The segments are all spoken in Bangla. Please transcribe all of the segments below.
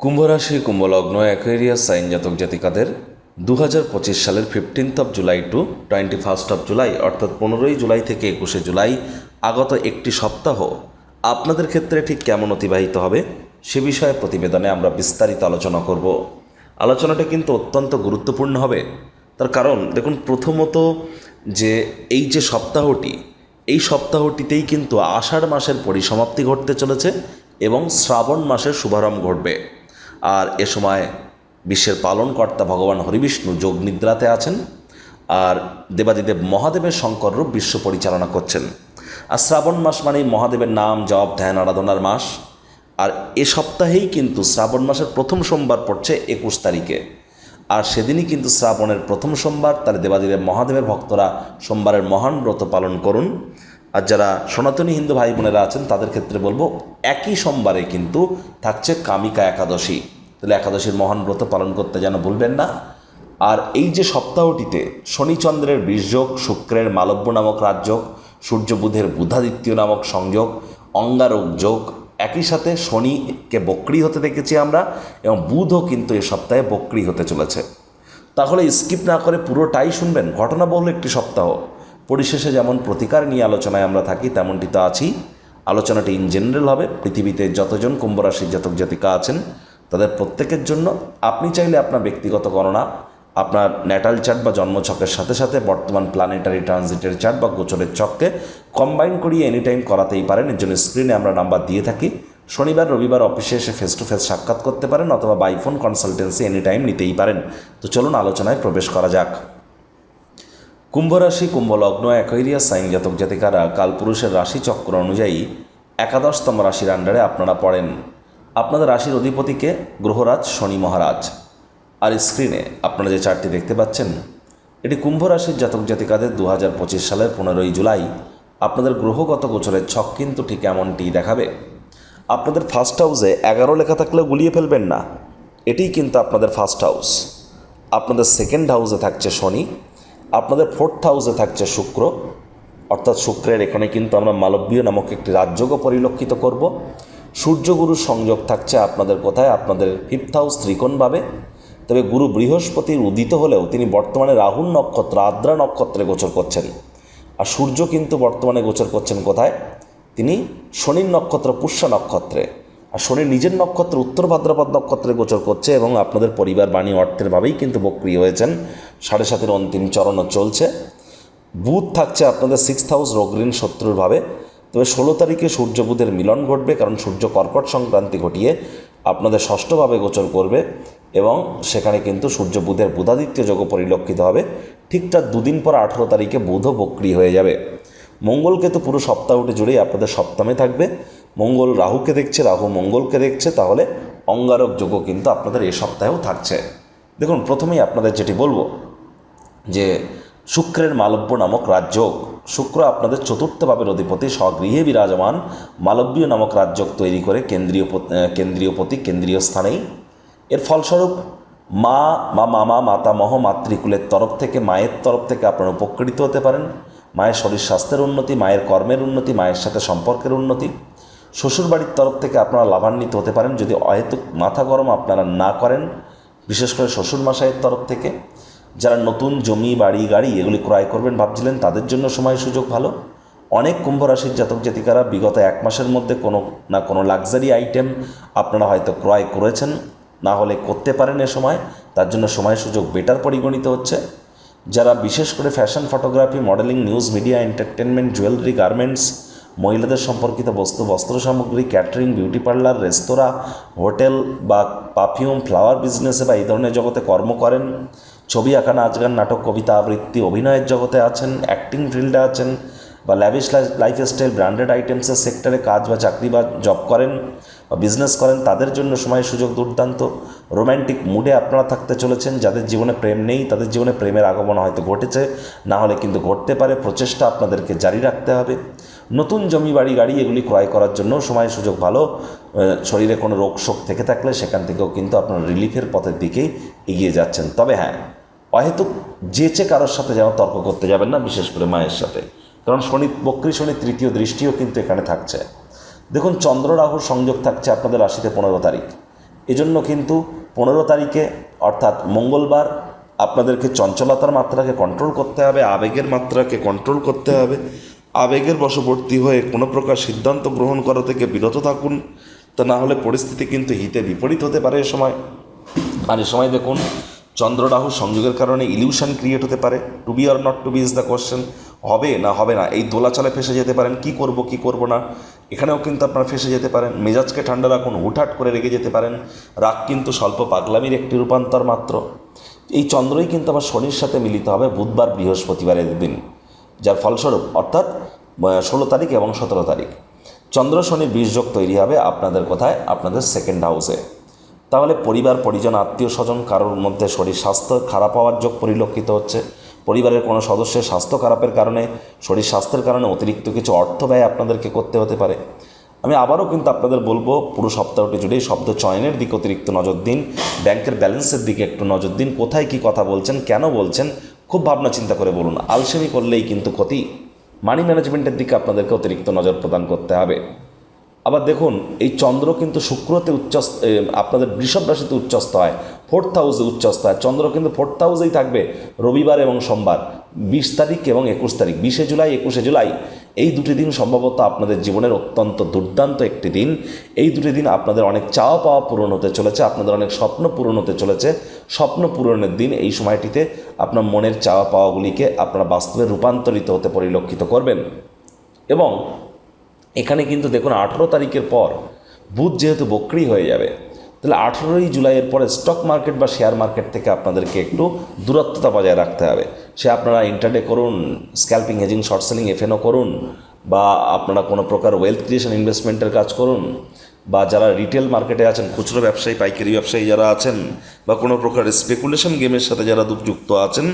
কুম্ভ রাশি কুম্ভলগ্ন অ্যাকোয়ারিয়াস সাইন জাতক জাতিকাদের দু হাজার পঁচিশ সালের fifteenth of July to twenty first of July অর্থাৎ পনেরোই জুলাই থেকে একুশে জুলাই আগত একটি সপ্তাহ আপনাদের ক্ষেত্রে ঠিক কেমন অতিবাহিত হবে সে বিষয়ে প্রতিবেদনে আমরা বিস্তারিত আলোচনা করব। আলোচনাটা কিন্তু অত্যন্ত গুরুত্বপূর্ণ হবে। তার কারণ, দেখুন, প্রথমত যে এই যে সপ্তাহটি, এই সপ্তাহটিতেই কিন্তু আষাঢ় মাসের পরিসমাপ্তি ঘটতে চলেছে এবং শ্রাবণ মাসের শুভারম্ভ ঘটবে। আর এ সময় বিশ্বের পালনকর্তা ভগবান হরিবিষ্ণু যোগ নিদ্রাতে আছেন আর দেবাদিদেব মহাদেবের শঙ্কর রূপ বিশ্ব পরিচালনা করছেন। আর শ্রাবণ মাস মানেই মহাদেবের নাম, জপ, ধ্যান, আরাধনার মাস। আর এ সপ্তাহেই কিন্তু শ্রাবণ মাসের প্রথম সোমবার পড়ছে একুশ তারিখে। আর সেদিনই কিন্তু শ্রাবণের প্রথম সোমবার তার দেবাদিদেব মহাদেবের ভক্তরা সোমবারের মহান ব্রত পালন করুন। আর যারা সনাতনী হিন্দু ভাই বোনেরা আছেন, তাদের ক্ষেত্রে বলব, একই সোমবারে কিন্তু থাকছে কামিকা একাদশী। তাহলে একাদশীর মহান ব্রত পালন করতে যেন ভুলবেন না। আর এই যে সপ্তাহটিতে শনিচন্দ্রের বীর্যোগ শুক্রের মালব্য নামক রাজযোগ সূর্য বুধের বুধাদিত্য নামক সংযোগ, অঙ্গারক যোগ, একই সাথে শনিকে বক্রি হতে দেখেছি আমরা, এবং বুধও কিন্তু এ সপ্তাহে বক্রি হতে চলেছে। তাহলে স্কিপ না করে পুরোটাই শুনবেন। ঘটনাবহুল একটি সপ্তাহ। পরিশেষে যেমন প্রতিকার নিয়ে আলোচনায় আমরা থাকি, তেমনটি তো আছি আলোচনাটি ইন জেনারেল হবে। পৃথিবীতে যতজন কুম্ভ রাশির জাতক জাতিকা আছেন, তাদের প্রত্যেকের জন্য আপনি চাইলে আপনার ব্যক্তিগত গণনা, আপনার ন্যাটাল চার্ট বা জন্মছকের সাথে সাথে বর্তমান প্ল্যানেটারি ট্রানজিটের চার্ট বা গোচরের চককে কম্বাইন করিয়ে এনি টাইম করাতেই পারেন। এর জন্য স্ক্রিনে আমরা নাম্বার দিয়ে থাকি। শনিবার, রবিবার অফিসে এসে ফেস টু ফেস সাক্ষাৎ করতে পারেন অথবা বাইফোন কনসালটেন্সি এনি টাইম নিতেই পারেন। তো চলুন আলোচনায় প্রবেশ করা যাক। কুম্ভ রাশি কুম্ভ লগ্ন অ্যাকোয়ারিয়াস সাইন জাতক জাতিকারা কালপুরুষের রাশি চক্র অনুযায়ী একাদশতম রাশির আন্ডারে আপনারা পড়েন। আপনাদের রাশির অধিপতিকে গ্রহরাজ, শনি মহারাজ। আর স্ক্রিনে আপনারা যে চারটি দেখতে পাচ্ছেন, এটি কুম্ভ রাশির জাতক জাতিকাদের দু হাজার পঁচিশ সালের পনেরোই জুলাই। আপনাদের গ্রহগত গোচরের ছক কিন্তু ঠিক এমনটিই দেখাবে। আপনাদের ফার্স্ট হাউসে এগারো লেখা থাকলেও গুলিয়ে ফেলবেন না। এটিই কিন্তু আপনাদের ফার্স্ট হাউস আপনাদের সেকেন্ড হাউসে থাকছে শনি আপনাদের ফোর্থ হাউসে থাকছে শুক্র, অর্থাৎ শুক্রের এখানে কিন্তু আমরা মালব্যীয় নামক একটি রাজযোগও পরিলক্ষিত করব। সূর্যগুরুর সংযোগ থাকছে আপনাদের কোথায়? আপনাদের ফিফথ হাউস ত্রিকোণভাবে। তবে গুরু বৃহস্পতির উদিত হলেও তিনি বর্তমানে রাহুল নক্ষত্র, আদ্রা নক্ষত্রে গোচর করছেন। আর সূর্য কিন্তু বর্তমানে গোচর করছেন কোথায়? তিনি শনির নক্ষত্র, পুষ্য নক্ষত্রে। আর শনির নিজের নক্ষত্র, উত্তর ভাদ্রপদ নক্ষত্রে গোচর করছে এবং আপনাদের পরিবার বাণী অর্থের ভাবেই কিন্তু বক্রিয় হয়েছেন। সাড়ে সাতের অন্তিম চরণও চলছে। বুধ থাকছে আপনাদের সিক্স হাউস রোগঋণ শত্রুর ভাবে। তবে ষোলো তারিখে সূর্য বুধের মিলন ঘটবে, কারণ সূর্য কর্কট সংক্রান্তি ঘটিয়ে আপনাদের ষষ্ঠভাবে গোচর করবে এবং সেখানে কিন্তু সূর্য বুধের বুধাদিত্য যোগ পরিলক্ষিত হবে। ঠিকঠাক দুদিন পর আঠেরো তারিখে বুধও বক্রি হয়ে যাবে। মঙ্গলকে তো পুরো সপ্তাহটি জুড়েই আপনাদের সপ্তমে থাকবে। মঙ্গল রাহুকে দেখছে, রাহু মঙ্গলকে দেখছে, তাহলে অঙ্গারক যোগও কিন্তু আপনাদের এ সপ্তাহেও থাকছে। দেখুন, প্রথমেই আপনাদের যেটি বলব যে শুক্রের মালব্য নামক রাজযোগ, শুক্র আপনাদের চতুর্থ ভাবের অধিপতি, স্বগৃহে বিরাজমান মালব্যীয় নামক রাজযোগ তৈরি করে কেন্দ্রীয় কেন্দ্রীয় পতি কেন্দ্রীয় স্থানেই। এর ফলস্বরূপ, মা বা মামা মাতামহ মাতৃকুলের তরফ থেকে, মায়ের তরফ থেকে আপনারা উপকৃত হতে পারেন। মায়ের শরীর স্বাস্থ্যের উন্নতি, মায়ের কর্মের উন্নতি, মায়ের সাথে সম্পর্কের উন্নতি। শ্বশুরবাড়ির তরফ থেকে আপনারা লাভান্বিত হতে পারেন যদি অহেতুক মাথা গরম আপনারা না করেন, বিশেষ করে শ্বশুর মশাইয়ের তরফ থেকে। যারা নতুন জমি, বাড়ি, গাড়ি এগুলি ক্রয় করবেন ভাবছিলেন, তাদের জন্য সময় সুযোগ ভালো। অনেক কুম্ভ রাশির জাতক জাতিকারা বিগত এক মাসের মধ্যে কোনো না কোনো লাক্সারি আইটেম আপনারা হয়তো ক্রয় করেছেন, না হলে করতে পারেন এ সময়, তার জন্য সময় সুযোগ বেটার পরিগণিত হচ্ছে। যারা বিশেষ করে fashion photography modelling news media entertainment jewellery garments মহিলাদের সম্পর্কিত বস্তু, বস্ত্র সামগ্রী catering beauty parlour restaurant hotel বা পারফিউম ফ্লাওয়ার বিজনেসে বা এই ধরনের জগতে কর্ম করেন ছবি আঁকা নাচ গান নাটক, কবিতা, আবৃত্তি, অভিনয়ের জগতে আছেন অ্যাক্টিং ফিল্ডে আছেন বা ল্যাভিশ লাইফস্টাইল ব্র্যান্ডেড আইটেমসের সেক্টরে কাজ বা চাকরি বা জব করেন বা বিজনেস করেন, তাদের জন্য সময় সুযোগ দুর্দান্ত। রোম্যান্টিক মুডে আপনারা থাকতে চলেছেন, যাদের জীবনে প্রেম নেই, তাদের জীবনে প্রেমের আগমন হয়তো ঘটেছে, না হলে কিন্তু ঘটতে পারে, প্রচেষ্টা আপনাদেরকে জারি রাখতে হবে। নতুন জমি বাড়ি, গাড়ি এগুলি ক্রয় করার জন্য সময় সুযোগ ভালো শরীরে কোনো রোগ শোক থেকে থাকলে সেখান থেকেও কিন্তু আপনার রিলিফের পথের দিকেই এগিয়ে যাচ্ছেন। তবে হ্যাঁ অহেতুক যেচে কারোর সাথে যেন তর্ক করতে যাবেন না, বিশেষ করে মায়ের সাথে। কারণ শনি, বক্রী শনি তৃতীয় দৃষ্টিও কিন্তু এখানে থাকছে। দেখুন, চন্দ্র রাহুর সংযোগ থাকছে আপনাদের রাশিতে পনেরো তারিখ। এজন্য কিন্তু পনেরো তারিখে, অর্থাৎ মঙ্গলবার, আপনাদেরকে চঞ্চলতার মাত্রাকে কন্ট্রোল করতে হবে, আবেগের মাত্রাকে কন্ট্রোল করতে হবে। আবেগের বশবর্তী হয়ে কোনো প্রকার সিদ্ধান্ত গ্রহণ করা থেকে বিরত থাকুন। তা না হলে পরিস্থিতি কিন্তু হিতে বিপরীত হতে পারে এ সময়। আর এ সময় দেখুন চন্দ্র রাহু সংযোগের কারণে ইলিউশন ক্রিয়েট হতে পারে। To be or not to be is the question হবে না হবে না। এই দোলাচলে ফেসে যেতে পারেন। কি করব কি করব না? এখানেও কিন্তু আপনারা ফেসে যেতে পারেন। মেজাজকে ঠান্ডা রাখুন, হুটহাট করে রেগে যেতে পারেন। রাগ কিন্তু স্বল্প পাগলামির একটি রূপান্তর মাত্র। এই চন্দ্রই কিন্তু আবার শনির সাথে মিলিত হবে বুধবার বৃহস্পতিবারের দিন। যার ফলস্বরূপ, অর্থাৎ ষোলো তারিখ এবং সতেরো তারিখ। চন্দ্র শনির বীজযোগ তৈরি হবে আপনাদের কোথায়, আপনাদের সেকেন্ড হাউসে তাহলে পরিবার, পরিজন, আত্মীয় স্বজন কারোর মধ্যে শরীর স্বাস্থ্য খারাপ হওয়ার যোগ পরিলক্ষিত হচ্ছে। পরিবারের কোনো সদস্যের স্বাস্থ্য খারাপের কারণে, শরীর স্বাস্থ্যের কারণে অতিরিক্ত কিছু অর্থ ব্যয় আপনাদেরকে করতে হতে পারে। আমি আবারও কিন্তু আপনাদের বলব, পুরো সপ্তাহটি জুড়েই শব্দ চয়নের দিকে অতিরিক্ত নজর দিন, ব্যাংকের ব্যালেন্সের দিকে একটু নজর দিন, কোথায় কি কথা বলছেন, কেন বলছেন, খুব ভাবনা চিন্তা করে বলুন। আলসেমি করলেই কিন্তু ক্ষতি। মানি ম্যানেজমেন্টের দিকে আপনাদেরকে অতিরিক্ত নজর প্রদান করতে হবে। আবার দেখুন, এই চন্দ্র কিন্তু শুক্রতে উচ্চস্ত আপনাদের বৃষভ রাশিতে উচ্চস্ত হয় ফোর্থ হাউসে উচ্চস্ত হয়। চন্দ্র কিন্তু ফোর্থ হাউসেই থাকবে রবিবার এবং সোমবার, বিশ তারিখ এবং একুশ তারিখ, বিশে জুলাই, একুশে জুলাই। এই দুটি দিন সম্ভবত আপনাদের জীবনের অত্যন্ত দুর্দান্ত একটি দিন। এই দুটি দিন আপনাদের অনেক চাওয়া পাওয়া পূরণ হতে চলেছে, আপনাদের অনেক স্বপ্ন পূরণ হতে চলেছে। স্বপ্ন পূরণের দিন এই সময়টিতে আপনার মনের চাওয়া পাওয়াগুলিকে আপনারা বাস্তবে রূপান্তরিত হতে পরিলক্ষিত করবেন। এবং এখানে কিন্তু দেখুন আঠেরো তারিখের পর বুধ যেহেতু বক্রি হয়ে যাবে, তাহলে আঠেরোই জুলাইয়ের পরে স্টক মার্কেট বা শেয়ার মার্কেট থেকে আপনাদেরকে একটু দূরত্বতা বজায় রাখতে হবে। সে আপনারা ইন্টারডে করুন scalping hedging short selling FNO করুন, বা আপনারা কোনো প্রকার ওয়েলথ ক্রিয়েশন ইনভেস্টমেন্টের কাজ করুন, বা যারা রিটেল মার্কেটে আছেন, খুচরো ব্যবসায়ী, পাইকারি ব্যবসায়ী যারা আছেন, বা কোনো প্রকার স্পেকুলেশন গেমের সাথে যারা যুক্ত আছেন,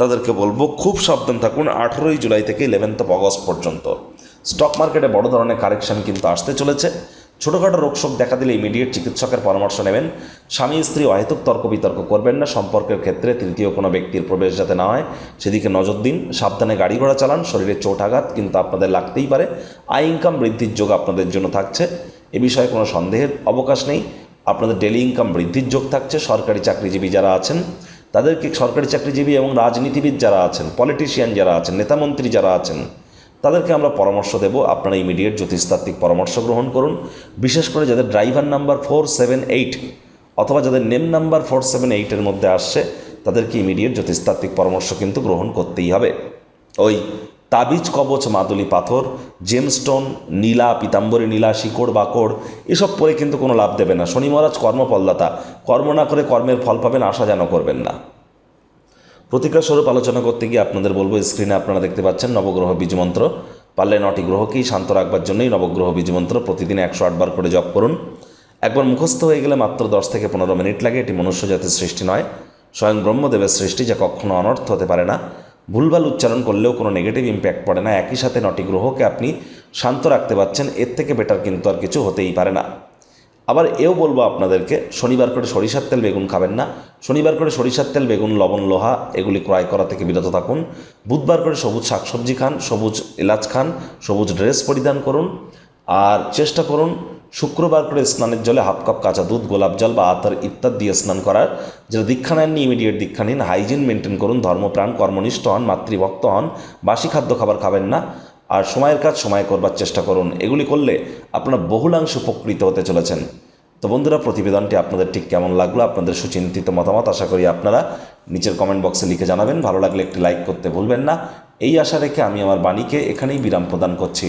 তাদেরকে বলব খুব সাবধান থাকুন, আঠেরোই জুলাই থেকে ইলেভেন্থ অগস্ট পর্যন্ত। স্টক মার্কেটে বড় ধরনের কারেকশন কিন্তু আসতে চলেছে। ছোটোখাটো রোগশোক দেখা দিলে ইমিডিয়েট চিকিৎসকের পরামর্শ নেবেন। স্বামী, স্ত্রী অহেতুক তর্ক বিতর্ক করবেন না। সম্পর্কের ক্ষেত্রে তৃতীয় কোনো ব্যক্তির প্রবেশ যাতে না হয়, সেদিকে নজর দিন। সাবধানে গাড়ি ঘোড়া চালান। শরীরে চোট, আঘাত কিন্তু আপনাদের লাগতেই পারে। আয় ইনকাম বৃদ্ধির যোগ আপনাদের জন্য থাকছে। এ বিষয়ে কোনো সন্দেহের অবকাশ নেই। আপনাদের ডেলি ইনকাম বৃদ্ধির যোগ থাকছে। সরকারি চাকরিজীবী যারা আছেন, তাদেরকে সরকারি চাকরিজীবী এবং রাজনীতিবিদ যারা আছেন পলিটিশিয়ান যারা আছেন, নেতামন্ত্রী যারা আছেন তাদেরকে আমরা পরামর্শ দেব। আপনারা ইমিডিয়েট জ্যোতিষতাত্ত্বিক পরামর্শ গ্রহণ করুন। বিশেষ করে যাদের driver number four seven eight অথবা যাদের নেম নাম্বার ফোর সেভেন এইটের মধ্যে আসছে, তাদেরকে ইমিডিয়েট জ্যোতিষতাত্ত্বিক পরামর্শ কিন্তু গ্রহণ করতেই হবে। ওই তাবিজ, কবচ, মাদুলি, পাথর জেমস্টোন নীলা, পিতাম্বরী, নীলা, শিকড়, বাকড়, এসব পরে কিন্তু কোনো লাভ দেবে না। শনি মহারাজ কর্মফলদাতা। কর্ম না করে কর্মের ফল পাবেন, আশা যেন করবেন না। প্রতিকার স্বরূপ আলোচনা করতে গিয়ে আপনাদের বলব স্ক্রিনে আপনারা দেখতে পাচ্ছেন নবগ্রহ বীজমন্ত্র পারলে নটি গ্রহকেই শান্ত রাখবার জন্যই নবগ্রহ বীজমন্ত্র প্রতিদিন একশো আটবার করে জপ করুন। একবার মুখস্থ হয়ে গেলে মাত্র দশ থেকে পনেরো মিনিট লাগে। এটি মনুষ্য জাতির সৃষ্টি নয়, স্বয়ং ব্রহ্মদেবের সৃষ্টি যা কখনো অনর্থ হতে পারে না। ভুলভাল উচ্চারণ করলেও কোনো নেগেটিভ ইম্প্যাক্ট পড়ে না। একই সাথে নটি গ্রহকে আপনি শান্ত রাখতে পারছেন, এর থেকে বেটার কিন্তু আর কিছু হতেই পারে না। আবার এও বলব আপনাদেরকে, শনিবার করে সরিষার তেল বেগুন খাবেন না। শনিবার করে সরিষার তেল, বেগুন, লবণ, লোহা, এগুলি ক্রয় করা থেকে বিরত থাকুন। বুধবার করে সবুজ শাকসবজি খান, সবুজ এলাচ খান, সবুজ ড্রেস পরিধান করুন। আর চেষ্টা করুন, শুক্রবার করে স্নানের জলে হাফ কাপ কাঁচা দুধ, গোলাপ জল বা আতর ইত্যাদি দিয়ে স্নান করার। যারা দীক্ষা নেননি ইমিডিয়েট দীক্ষা নিন। হাইজিন মেনটেন করুন। ধর্মপ্রাণ, কর্মনিষ্ঠ হন, মাতৃভক্ত হন। বাসি খাদ্য খাবার খাবেন না। আর সময়ের কাজ সময় করবার চেষ্টা করুন। এগুলি করলে আপনারা বহুলাংশ উপকৃত হতে চলেছেন। তো বন্ধুরা, প্রতিবেদনটি আপনাদের ঠিক কেমন লাগল, আপনাদের সুচিন্তিত মতামত আশা করি আপনারা নিচের কমেন্ট বক্সে লিখে জানাবেন। ভালো লাগলে একটি লাইক করতে ভুলবেন না। এই আশা রেখে আমি আমার বাণীকে এখানেই বিরাম প্রদান করছি।